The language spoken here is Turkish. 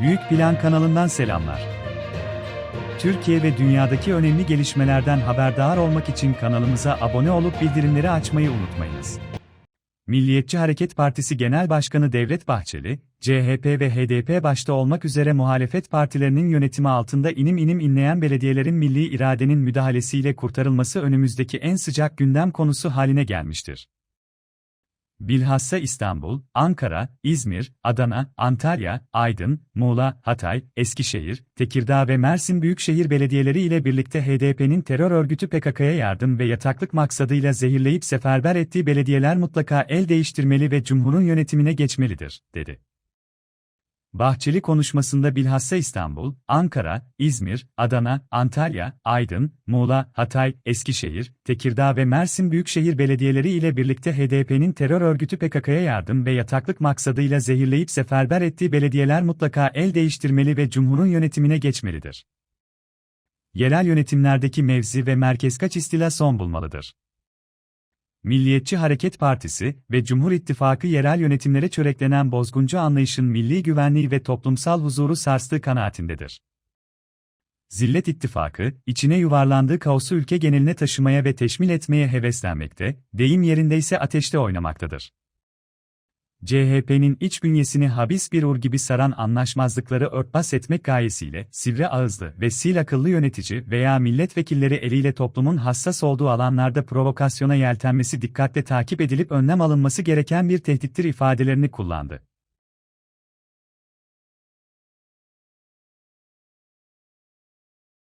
Büyük Plan kanalından selamlar. Türkiye ve dünyadaki önemli gelişmelerden haberdar olmak için kanalımıza abone olup bildirimleri açmayı unutmayınız. Milliyetçi Hareket Partisi Genel Başkanı Devlet Bahçeli, CHP ve HDP başta olmak üzere muhalefet partilerinin yönetimi altında inim inim inleyen belediyelerin milli iradenin müdahalesiyle kurtarılması önümüzdeki en sıcak gündem konusu haline gelmiştir. Bilhassa İstanbul, Ankara, İzmir, Adana, Antalya, Aydın, Muğla, Hatay, Eskişehir, Tekirdağ ve Mersin Büyükşehir Belediyeleri ile birlikte HDP'nin terör örgütü PKK'ya yardım ve yataklık maksadıyla zehirleyip seferber ettiği belediyeler mutlaka el değiştirmeli ve Cumhur'un yönetimine geçmelidir, dedi. Bahçeli konuşmasında bilhassa İstanbul, Ankara, İzmir, Adana, Antalya, Aydın, Muğla, Hatay, Eskişehir, Tekirdağ ve Mersin Büyükşehir Belediyeleri ile birlikte HDP'nin terör örgütü PKK'ya yardım ve yataklık maksadıyla zehirleyip seferber ettiği belediyeler mutlaka el değiştirmeli ve Cumhur'un yönetimine geçmelidir. Yerel yönetimlerdeki mevzi ve merkezkaç istila son bulmalıdır. Milliyetçi Hareket Partisi ve Cumhur İttifakı yerel yönetimlere çöreklenen bozguncu anlayışın milli güvenliği ve toplumsal huzuru sarstığı kanaatindedir. Zillet İttifakı, içine yuvarlandığı kaosu ülke geneline taşımaya ve teşmil etmeye heveslenmekte, deyim yerindeyse ateşte oynamaktadır. CHP'nin iç bünyesini habis bir ur gibi saran anlaşmazlıkları örtbas etmek gayesiyle, sivri ağızlı ve sil akıllı yönetici veya milletvekilleri eliyle toplumun hassas olduğu alanlarda provokasyona yeltenmesi dikkatle takip edilip önlem alınması gereken bir tehdittir ifadelerini kullandı.